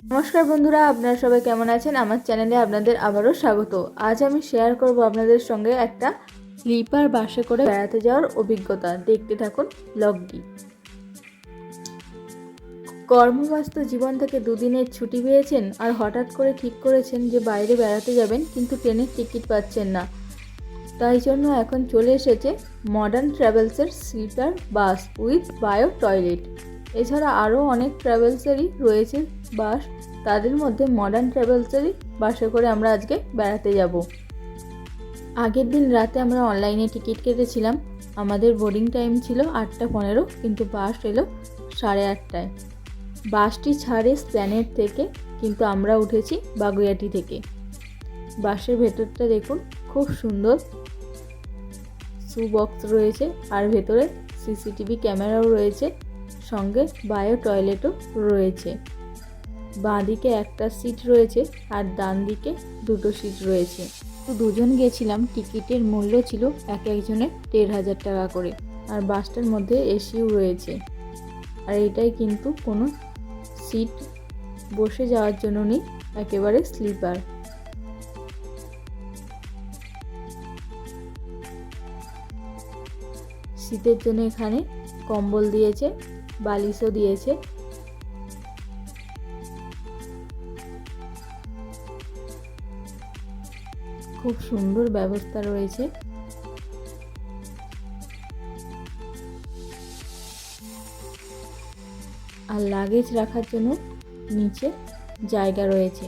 নমস্কার বন্ধুরা, আপনারা সবাই কেমন আছেন? আমার চ্যানেলে আপনাদের আবারও স্বাগত। আজ আমি শেয়ার করব আপনাদের সঙ্গে একটা স্লিপার বাসে করে বেড়াতে যাওয়ার অভিজ্ঞতা। দেখতে থাকুন ব্লগটি কর্মব্যস্ত জীবন থেকে দুদিনের ছুটি পেয়েছেন আর হঠাৎ করে ঠিক করেছেন যে বাইরে বেড়াতে যাবেন, কিন্তু ট্রেনের টিকিট পাচ্ছেন না। তাই জন্য এখন চলে এসেছে modern ট্রাভেলসের sleeper bus with bio toilet এছাড়া আরও অনেক ট্রাভেলসেরই রয়েছে বাস তাদের মধ্যে মডার্ন ট্রাভেলসেরই বাসে করে আমরা আজকে বেড়াতে যাব। আগের দিন রাতে আমরা অনলাইনে টিকিট কেটেছিলাম। আমাদের বোর্ডিং টাইম ছিল আটটা পনেরো, কিন্তু বাস এলো সাড়ে আটটায়। বাসটি ছাড়ে স্প্ল্যানেট থেকে, কিন্তু আমরা উঠেছি বাগুইয়াটি থেকে। বাসের ভেতরটা দেখুন, খুব সুন্দর। শু বক্স রয়েছে, আর ভেতরে সিসিটিভি ক্যামেরাও রয়েছে। সঙ্গে বায়ো টয়লেটও রয়েছে। বাঁ দিকে একটা সিট রয়েছে আর ডান দিকে দুটো সিট রয়েছে। তো দুজন গেছিলাম, টিকিটের মূল্য ছিল এক একজনের দেড় হাজার টাকা করে আর বাসটার মধ্যে এসিও রয়েছে। আর এটাই কিন্তু কোনো সিট বসে যাওয়ার জন্য নেই, একেবারে স্লিপার। শীতের জন্য এখানে কম্বল দিয়েছে বালিশও দিয়েছে। খুব সুন্দর ব্যবস্থা রয়েছে। আর লাগেজ রাখার জন্য নিচে জায়গা রয়েছে।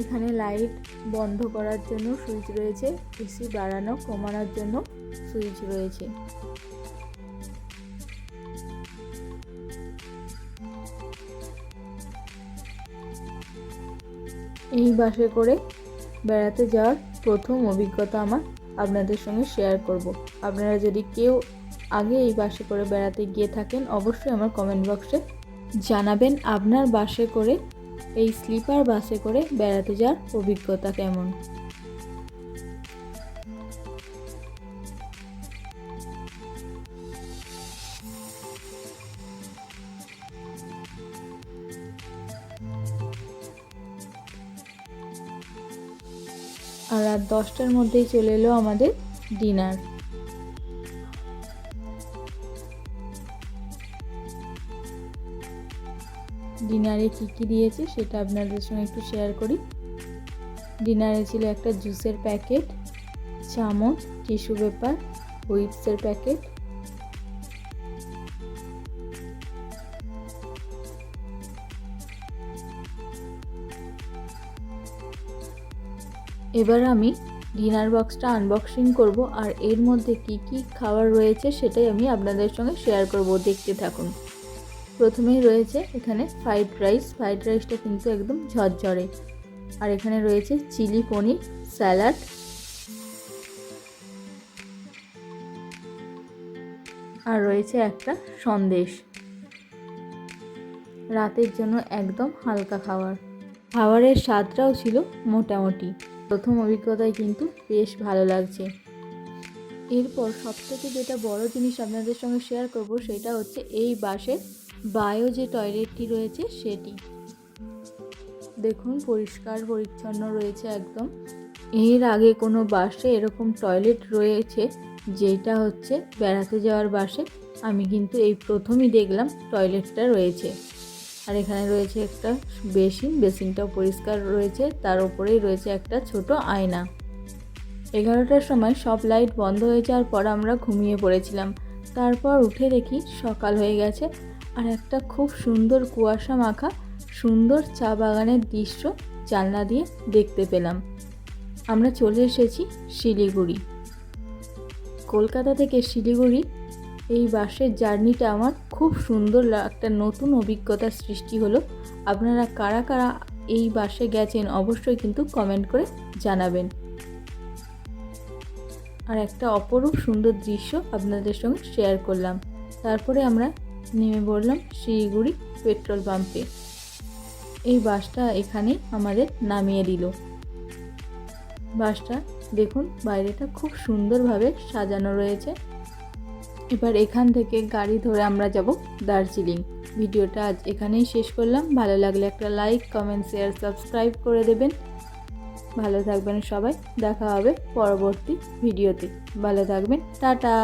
এখানে লাইট বন্ধ করার জন্য সুইচ রয়েছে। এসি বাড়ানো, কমানোর জন্য সুইচ রয়েছে। এই বাসে করে বেড়াতে যাওয়ার প্রথম অভিজ্ঞতা আমার আপনাদের সঙ্গে শেয়ার করব। আপনারা যদি কেউ আগে এই বাসে করে বেড়াতে গিয়ে থাকেন, অবশ্যই আমার কমেন্ট বক্সে জানাবেন আপনার বাসে করে, এই স্লিপার বাসে করে বেড়াতে যাওয়ার অভিজ্ঞতা কেমন। আর রাত দশটার মধ্যেই চলে এলো আমাদের ডিনার। ডিনারে কী কী দিয়েছে সেটা আপনাদের সঙ্গে একটু শেয়ার করি। ডিনারে ছিল একটা জুসের প্যাকেট চামচ টিস্যু পেপার হুইপসের প্যাকেট এবার আমি ডিনার বক্সটা আনবক্সিং করব আর এর মধ্যে কি কি খাবার রয়েছে সেটাই আমি আপনাদের সঙ্গে শেয়ার করব। দেখতে থাকুন। প্রথমেই রয়েছে এখানে ফ্রাইড রাইস ফ্রাইড রাইসটা কিন্তু একদম ঝরঝরে। আর এখানে রয়েছে চিলি পনির স্যালাড আর রয়েছে একটা সন্দেশ। রাতের জন্য একদম হালকা খাবার। খাবারের স্বাদটাও ছিল মোটামুটি। প্রথম অভিজ্ঞতায় কিন্তু বেশ ভালো লাগছে। এরপর সবথেকে যেটা বড় জিনিস আপনাদের সঙ্গে শেয়ার করব সেটা হচ্ছে এই বাসে বায়ো যে টয়লেটটি রয়েছে সেটি। দেখুন, পরিষ্কার পরিচ্ছন্ন রয়েছে একদম। এর আগে কোনো বাসে এরকম টয়লেট রয়েছে যেটা হচ্ছে বেড়াতে যাওয়ার বাসে আমি কিন্তু এই প্রথমই দেখলাম টয়লেটটা রয়েছে। আর এখানে রয়েছে একটা বেসিন, বেসিনটাও পরিষ্কার রয়েছে, তার উপরেই রয়েছে একটা ছোট আয়না। এগারোটার সময় সব লাইট বন্ধ হয়ে যাওয়ার পর আমরা ঘুমিয়ে পড়েছিলাম। তারপর উঠে দেখি সকাল হয়ে গেছে আর একটা খুব সুন্দর কুয়াশা মাখা, সুন্দর চা বাগানের দৃশ্য জানলা দিয়ে দেখতে পেলাম। আমরা চলে এসেছি শিলিগুড়ি। কলকাতা থেকে শিলিগুড়ি এই বাসের জার্নিটা আমার খুব সুন্দর একটা নতুন অভিজ্ঞতার সৃষ্টি হলো। আপনারা কারা কারা এই বাসে গেছেন অবশ্যই কিন্তু কমেন্ট করে জানাবেন। আর একটা অপরূপ সুন্দর দৃশ্য আপনাদের সঙ্গে শেয়ার করলাম। তারপরে আমরা নেমে পড়লাম শিলিগুড়ি পেট্রোল পাম্পে এই বাসটা এখানে আমাদের নামিয়ে দিল। বাসটা দেখুন, বাইরেটা খুব সুন্দরভাবে সাজানো রয়েছে। এবার এখান থেকে গাড়ি ধরে আমরা যাব দার্জিলিং। ভিডিওটা আজ এখানেই শেষ করলাম। ভালো লাগলে একটা লাইক, কমেন্ট, শেয়ার, সাবস্ক্রাইব করে দেবেন। ভালো থাকবেন সবাই। দেখা হবে পরবর্তী ভিডিওতে। ভালো থাকবেন। টাটা!